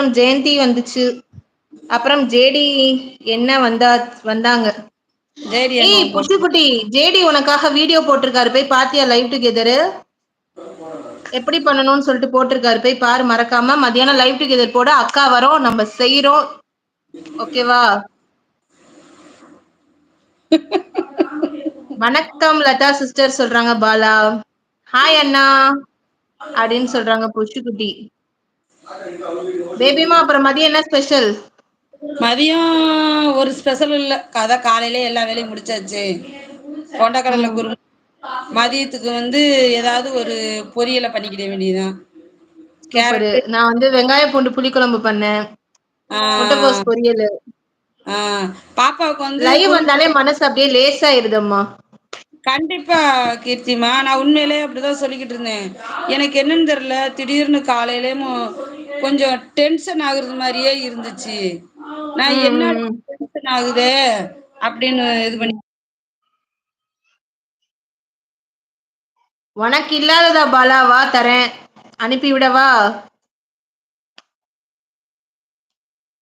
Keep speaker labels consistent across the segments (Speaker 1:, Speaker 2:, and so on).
Speaker 1: அப்புறம் ஜெயந்தி வந்துச்சு. அப்புறம் ஜேடி என்ன வந்தா வந்தாங்க. ஏய் புஷு குட்டி ஜேடி உனக்காக வீடியோ போட்டிருக்காரு. போய் பாத்தியா லைவ் டுகெதரு எப்படி பண்ணணும்னு சொல்லிட்டு போட்டிருக்காரு. போய் பாரு மறக்காம. மத்தியானம் லைவ் டுகெதர் போட. அக்கா வரோம். நம்ம செய்யறோம் ஓகேவா வணக்கம் லதா சிஸ்டர் சொல்றாங்க பாலா. ஹாய் அண்ணா. அப்படின்னு சொல்றாங்க புஷு குட்டி. பேபிமா அப்புறம் மதியம் என்ன ஸ்பெஷல்
Speaker 2: மதியம் ஒரு ஸ்பெஷல் இல்ல. கதை காலையில எல்லா வேலையும் முடிச்சாச்சு. கொண்டக்கடலை குருமா மதியத்துக்கு வந்து ஏதாவது ஒரு பொரியலை பண்ணிக்கிட வேண்டியதுதான்.
Speaker 1: நான் வந்து வெங்காய பூண்டு புளிக்குழம்பு பண்ணேன். முட்டைகோஸ் பொரியல்.
Speaker 2: பாப்பாவுக்கு வந்து
Speaker 1: லைவ் வந்தாலே மனசு அப்படியே லேசாயிருதம்மா.
Speaker 2: கண்டிப்பா கீர்த்திமா நான் உண்மையிலேயே அப்படிதான் சொல்லிக்கிட்டு இருந்தேன். எனக்கு என்னன்னு தெரியல. திடீர்னு காலையிலயும் கொஞ்சம் டென்ஷன் ஆகுறது மாதிரியே இருந்துச்சு. நான் என்ன. டென்ஷன் ஆகுதே அப்படின்னு இது பண்ணி
Speaker 1: உனக்கு இல்லாததா பாலா? வா தரேன். அனுப்பி விடவா?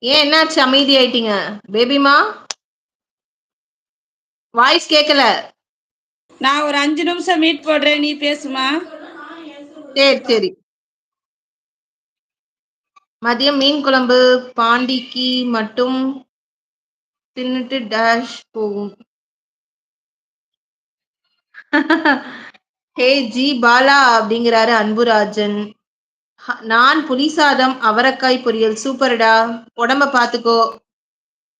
Speaker 1: ஏன் என்னாச்சு? அமைதி ஆயிட்டீங்க. பேபிமா வாய்ஸ் கேட்கல
Speaker 2: நான் ஒரு அஞ்சு நிமிஷம் மீட் போடுறேன். நீ பேசுமா?
Speaker 1: சரி சரி. மதியம் மீன் குழம்பு பாண்டிக்கு மட்டும் தின்னுட்டு டேஷ் போகும். ஹே ஜி பாலா அப்படிங்கிறாரு அன்புராஜன். ஹ- நான் புலிசாதம் அவரக்காய் பொரியல் சூப்பர்டா உடம்ப பாத்துக்கோ.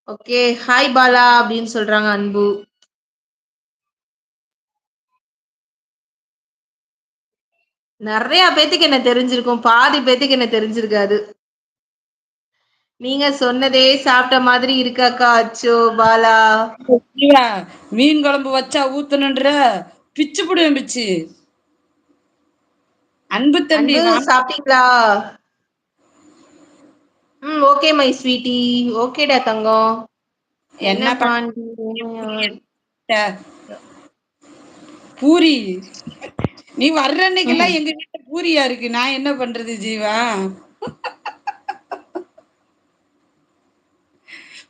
Speaker 1: ஓகே ஹாய் பாலா அப்படின்னு சொல்றாங்க அன்பு. நிறைய பேத்துக்கு என்ன தெரிஞ்சிருக்கும் பாதி பேத்துக்கு என்ன தெரிஞ்சிருக்காது. நீங்க சொன்னதே சாப்பிட்ட மாதிரி இருக்காக்கா அச்சோ பாலா.
Speaker 2: மீன் குழம்பு வச்சா ஊத்தணுன்ற? பிச்சு புடுவேன் பிச்சு அன்பு தம்பி.
Speaker 1: சாப்பிட்டீங்களா? ம் ஓகே மை ஸ்வீட்டி ஓகேடா தங்கம்.
Speaker 2: என்ன பூரி. நீ வர்ற அன்னைக்கெல்லாம் எங்க வீட்டுல பூரியா இருக்கு. நான் என்ன பண்றது ஜீவா?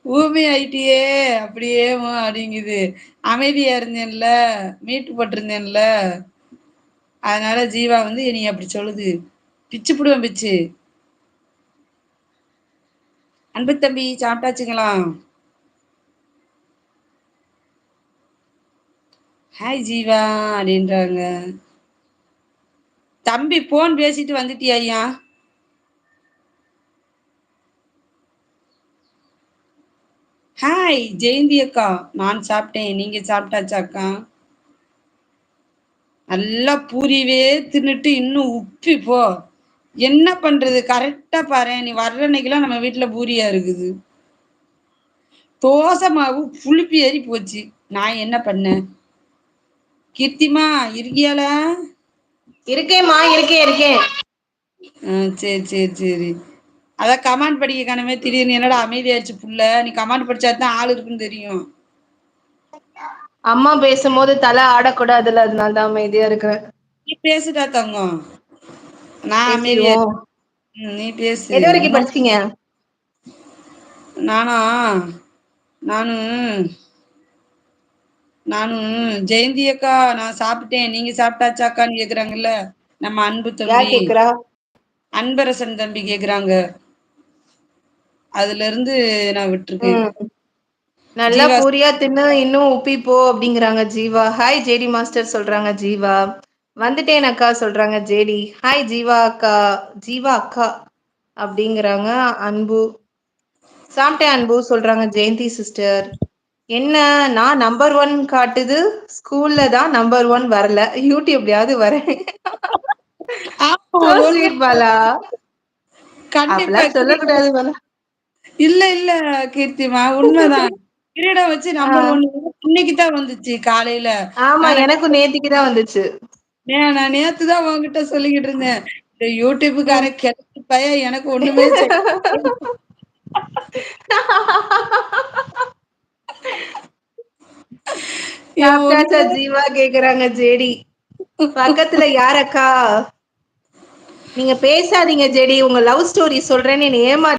Speaker 2: ஊமை ஆயிட்டியே அப்படியே அப்படிங்குது. அமைதியா இருந்தேன்ல மீட்டு போட்டிருந்தேன்ல. அதனால ஜீவா வந்து நீ அப்படி சொல்லுது. பிச்சு போடுவேன் பிச்சு. அன்பு தம்பி சாப்பிட்டாச்சுங்களா? ஹாய் ஜீவா அப்படின்றாங்க. தம்பி போன் பேசிட்டு வந்துட்டியா ஐயா? ஹாய் ஜெயந்தி அக்கா. நான் சாப்பிட்டேன். நீங்க சாப்பிட்டாச்சா அக்கா? நல்லா பூரிவே தின்னுட்டு இன்னும் உப்பி போ. என்ன பண்றது? கரெக்டா பாரு. நீ வர்ற அன்னைக்கெல்லாம் நம்ம வீட்டுல பூரியா இருக்குது. தோசை மாவு புளிப்பு ஏறி போச்சு. நான் என்ன பண்ணேன்? கீர்த்திமா இருக்கியாளா?
Speaker 1: இருக்கேம்மா இருக்கேன் இருக்கேன்.
Speaker 2: சரி சரி சரி. அதான் கமாண்ட் படிக்க காணமே திடீர்னு என்னடா அமைதியாச்சு புள்ள? நீ கமாண்ட் படிச்சா தான் ஆள் இருக்குன்னு தெரியும்.
Speaker 1: அம்மா பேசும்போது தலை ஆடக்கூடாதுல்ல அதனால தான் அமைதியா இருக்கிறேன்
Speaker 2: நீ பேசுடா தங்கம். நான் அமைதியா நீ பேசு.
Speaker 1: எது வரைக்கும் படிச்சீங்க
Speaker 2: நானா? நானும் நானும் ஜெயந்தி அக்கா நான் சாப்பிட்டேன். நீங்க சாப்பிட்டாச்சாக்கான்னு கேக்குறாங்கல்ல? நம்ம அன்பு தம்பி.
Speaker 1: கேக்குறா?
Speaker 2: அன்பரசன் தம்பி கேக்குறாங்க. அதுல இருந்து நான் விட்டுருக்கேன்.
Speaker 1: நல்லா பூரியா தின்னு இன்னும் உப்பி போ அப்படிங்கிறாங்க ஜீவா. ஹாய் ஜேடி மாஸ்டர் சொல்றாங்க ஜீவா. வந்துட்டேன் அக்கா சொல்றாங்க ஜேடி ஹாய் ஜீவா அக்கா. ஜீவா அக்கா அப்படிங்கிறாங்க அன்பு. சாப்பிட்டேன் அன்பு சொல்றாங்க ஜெயந்தி சிஸ்டர் என்ன நான் நம்பர் ஒன் காட்டுது? ஸ்கூல்ல தான் நம்பர் ஒன் வரல. யூடியூப்லயாவது வரேன். பாலா. சொல்லக்கூடாது பாலா.
Speaker 2: இல்ல இல்ல கீர்த்திமா உண்மைதான். கிரீடம் வச்சு நம்பர்
Speaker 1: ஆ.
Speaker 2: ஒன் இன்னைக்கு தான் வந்துச்சு காலையில.
Speaker 1: ஆமா எனக்கும் நேத்திக்கு தான் வந்துச்சு
Speaker 2: நான் நேத்து தான் உன்கிட்ட சொல்லிக்கிட்டு இருந்தேன். இந்த யூடியூபுக்காரன் கிளம்பி பையன் எனக்கு ஒண்ணுமே
Speaker 1: ஜீவா கேக்குறாங்க ஜேடி. பக்கத்துல யார் அக்கா? நீங்க பேசாதீங்க ஜெடி. உங்க லவ் ஸ்டோரி சொல்றேன்னு ஏமா